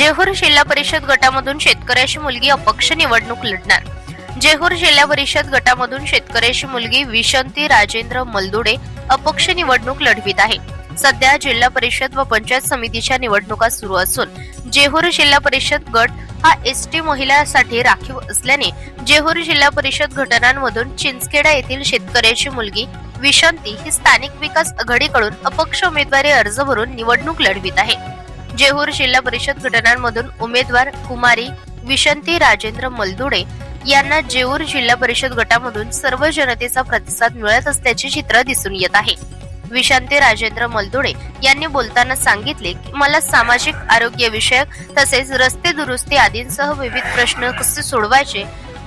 जेहूर जिल्हा परिषद गटामधून शेतकऱ्याची मुलगी अपक्ष निवडणूक लढणार. जेहूर जिल्हा परिषद गटामधून शेतकऱ्याची मुलगी विशंती राजेंद्र मलदुडे अपक्ष निवडणूक लढवित आहे. सध्या जिल्हा परिषद व पंचायत समितीच्या निवडणुका सुरू असून जेहूर जिल्हा परिषद गट हा एस टी महिलांसाठी राखीव असल्याने जेहूर जिल्हा परिषद घटनांमधून चिंचखेडा येथील शेतकऱ्याची मुलगी विशांती ही स्थानिक विकास आघाडीकडून अपक्ष उमेदवारी अर्ज भरून निवडणूक लढवित आहे. जेहूर जिल्हा परिषद घटनांमधून उमेदवार कुमारी विशंती राजेंद्र मलदुडे यांना जेऊर जिल्हा परिषद गटामधून सर्व जनतेचा प्रतिसाद मिळत असल्याचे चित्र दिसून येत आहे. विशांती राजेंद्र मलदुडे यांनी बोलताना सांगितले की मला सामाजिक आरोग्य विषयक तसेच रस्ते दुरुस्ती आदींसह विविध प्रश्न कसे सोडवायचे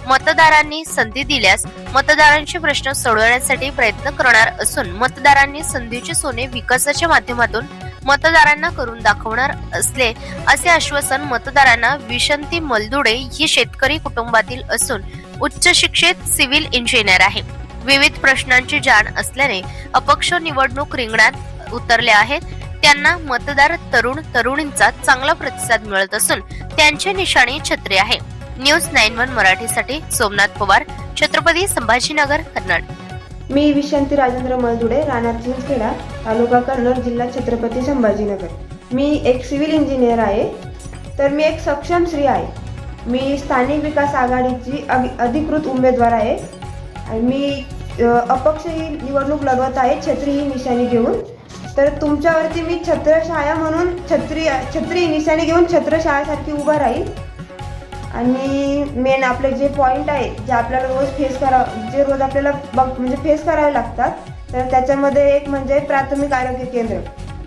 मतदारांनी संधी दिल्यास मतदारांचे प्रश्न सोडवण्यासाठी प्रयत्न करणार असून मतदारांनी संधीचे सोने विकासाच्या माध्यमातून मतदारांना करून दाखवणार असले असे आश्वासन मतदारांना विशंती मलदुडे ही शेतकरी कुटुंबातील असून उच्च शिक्षित सिव्हिल इंजिनियर आहे. विविध प्रश्नांची जाण असल्याने अपक्ष निवडणूक रिंगणात उतरले आहेत. त्यांना मतदार तरुण तरुणींचा चांगला प्रतिसाद मिळत असून त्यांची निशाणी छत्री आहे. न्यूज नाईन वन मराठीसाठी सोमनाथ पवार छत्रपती संभाजीनगर कर्नाटक मी विशांती राजेंद्र मलदुडे राहणार चिंचखेडा तालुका कन्नड जिल्हा छत्रपती संभाजीनगर. मी एक सिव्हिल इंजिनियर आहे तर मी एक सक्षम स्त्री आहे. मी स्थानिक विकास आघाडीची अधिकृत उमेदवार आहे. आणि मी अपक्ष ही निवडणूक लढवत आहे छत्री ही निशाणी घेऊन. तर तुमच्यावरती मी छत्रशाळा म्हणून छत्री छत्री निशाणी घेऊन छत्रशाळासारखी उभा राहील आणि मेन आपले जे पॉईंट आहे जे आपल्याला रोज फेस करा जे रोज आपल्याला बघ म्हणजे फेस करावे लागतात तर त्याच्यामध्ये एक म्हणजे प्राथमिक आरोग्य केंद्र.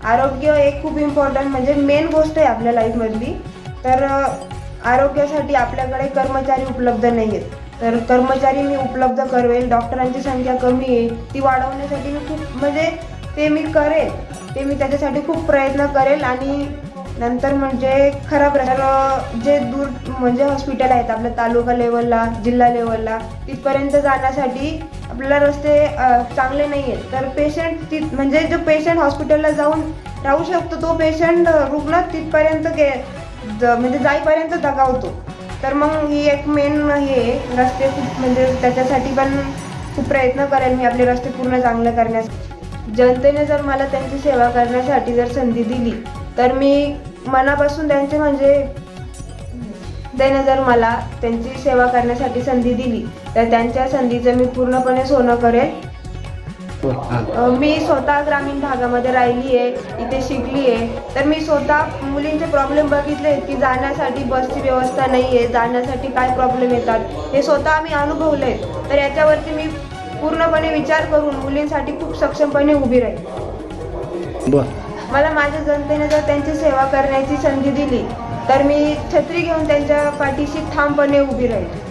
आरोग्य एक खूप इम्पॉर्टंट म्हणजे मेन गोष्ट आहे आपल्या लाईफमधली तर आरोग्यासाठी आपल्याकडे कर्मचारी उपलब्ध नाही आहेत तर कर्मचारी मी उपलब्ध करवेल डॉक्टरांची संख्या कमी आहे ती वाढवण्यासाठी मी खूप म्हणजे ते मी करेल ते मी त्याच्यासाठी खूप प्रयत्न करेल आणि नंतर म्हणजे खराब प्रकार जे दूर म्हणजे हॉस्पिटल आहेत आपल्या तालुका लेवलला जिल्हा लेवलला तिथपर्यंत जाण्यासाठी आपल्याला रस्ते चांगले नाही आहेत तर पेशंट तिथ म्हणजे जो पेशंट हॉस्पिटलला जाऊन राहू शकतो तो पेशंट रुग्ण तिथपर्यंत गे ज- म्हणजे जाईपर्यंत दगावतो. तर मग ही एक मेन हे रस्ते खूप म्हणजे त्याच्यासाठी पण खूप प्रयत्न करेल मी आपले रस्ते पूर्ण चांगले करण्यास जनतेने जर मला त्यांची सेवा करण्यासाठी जर संधी दिली तर मी मनापासून त्यांचे म्हणजे त्याने जर मला त्यांची सेवा करण्यासाठी संधी दिली तर त्यांच्या संधीचं मी पूर्णपणे सोनं करेल मी स्वतः ग्रामीण भागामध्ये राहिली आहे इथे शिकली आहे. तर मी स्वतः मुलींचे प्रॉब्लेम बघितले की जाण्यासाठी बसची व्यवस्था नाही आहे जाण्यासाठी काय प्रॉब्लेम येतात हे स्वतः मी अनुभवले तर याच्यावरती मी पूर्णपणे विचार करून मुलींसाठी खूप सक्षमपणे उभी राहील मला माझ्या जनतेने जर त्यांची सेवा करण्याची संधी दिली तर मी छत्री घेऊन त्यांच्या पाठीशी ठामपणे उभी राहील.